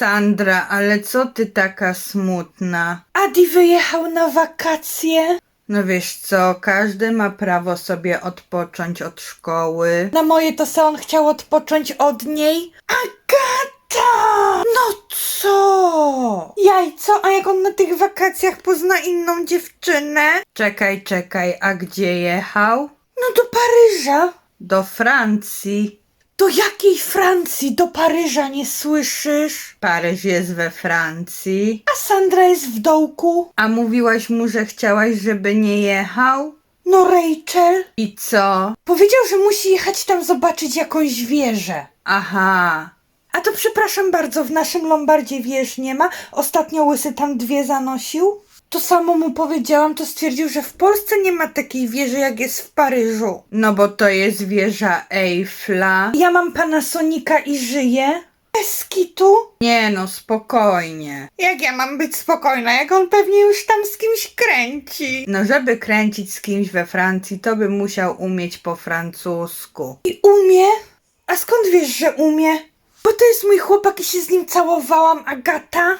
Sandra, ale co ty taka smutna? Adi wyjechał na wakacje. No wiesz co, każdy ma prawo sobie odpocząć od szkoły. Na moje to se on chciał odpocząć od niej. Agata! No co? Jajco, a jak on na tych wakacjach pozna inną dziewczynę? Czekaj, czekaj, a gdzie jechał? No do Paryża. Do Francji. Do jakiej Francji? Do Paryża nie słyszysz? Paryż jest we Francji. A Sandra jest w dołku. A mówiłaś mu, że chciałaś, żeby nie jechał? No Rachel. I co? Powiedział, że musi jechać tam zobaczyć jakąś wieżę. Aha. A to przepraszam bardzo, w naszym Lombardzie wież nie ma. Ostatnio Łysy tam dwie zanosił. To samo mu powiedziałam, to stwierdził, że w Polsce nie ma takiej wieży, jak jest w Paryżu. No bo to jest wieża Eiffla. Ja mam pana Sonika i żyję. Bez kitu? Nie no, spokojnie. Jak ja mam być spokojna, jak on pewnie już tam z kimś kręci? No żeby kręcić z kimś we Francji, to by musiał umieć po francusku. I umie? A skąd wiesz, że umie? Bo to jest mój chłopak i się z nim całowałam, Agata.